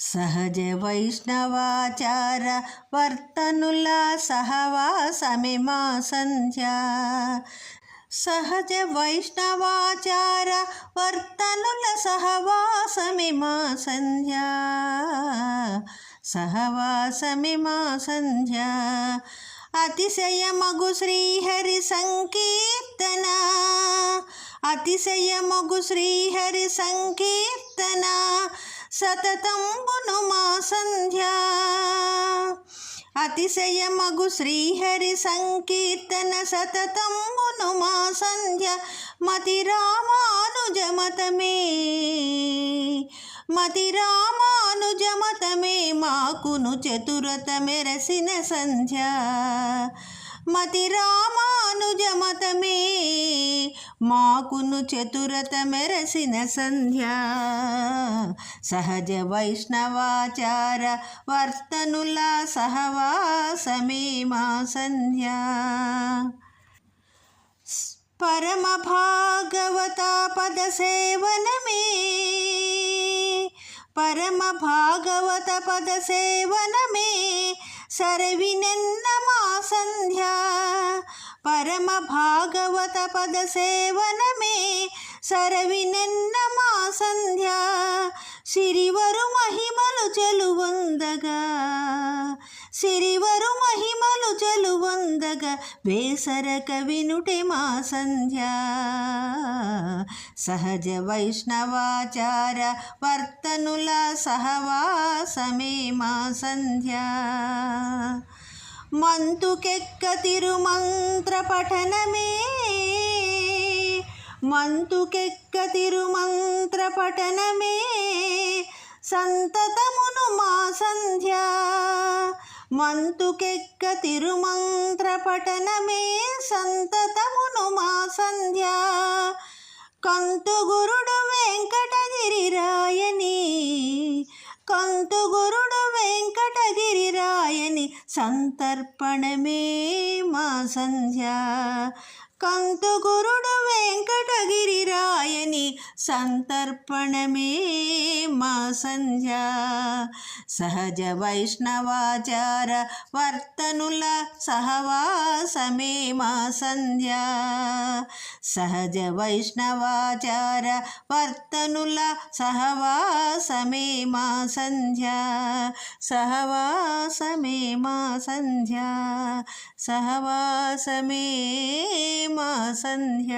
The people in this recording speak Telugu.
సహజ వైష్ణవాచార వర్తనుల సహవాసమే మా సంధ్య. సహజ వైష్ణవాచార వర్తనుల సహవాసమే మా సంధ్య. సహవాసమే మా సంధ్య. అతిశయమగు శ్రీహరి సంకీర్తన. అతిశయమగు శ్రీహరి సంకీర్తన. సతతంబును మా సంధ్య. అతిశయమగు శ్రీహరి సంకీర్తన సతతంబును మా సంధ్య. మతి రామానుజమతమే మతి రామానుజమతమే మాకును చతురత మెరసిన సంధ్య. మతి రామానుజమతమే. మాకును చతురత మెరసిన సంధ్య. సహజ వైష్ణవాచార వర్తనుల సహవాసమే మా సంధ్య. పరమ భాగవత పద సేవనమే. పరమ భాగవత పద సేవనమే. సరవినెన్న మా సంధ్య. పరమ భాగవత పద సేవనమే సరవినెన్న మా సంధ్య. సిరివరు మహిమలు చెలువొందగా. సిరివరు మహిమలు చెలువొందగా వేసరక వినుటే మా సంధ్య. సహజ వైష్ణవాచార వర్తనుల సహవాసమే మా సంధ్య. మంతుకెక్క తిరుమంత్ర పఠనమే. మంతుకెక్క తిరుమంత్ర పఠనమే. సంతతము మంతుకెక్క తిరుమంత్ర పఠనమే సంతతమును మా సంధ్య. కంతుగురుడు వెంకటగిరి రాయని కంతు వెంకటగిరి రాయని సంతర్పణమే మా సంధ్య. కంతు గురుడు వెంకటగిరి రాయని సంతర్పణమే మా సంధ్య. సహజ వైష్ణవాచార వర్తనుల సహవాసమే మా సంధ్య. సహజ వైష్ణవాచార వర్తనుల సహవాసమే మా సంధ్య. సహవాసమే మా సంధ్య. సహవాసమే మా సంధ్య.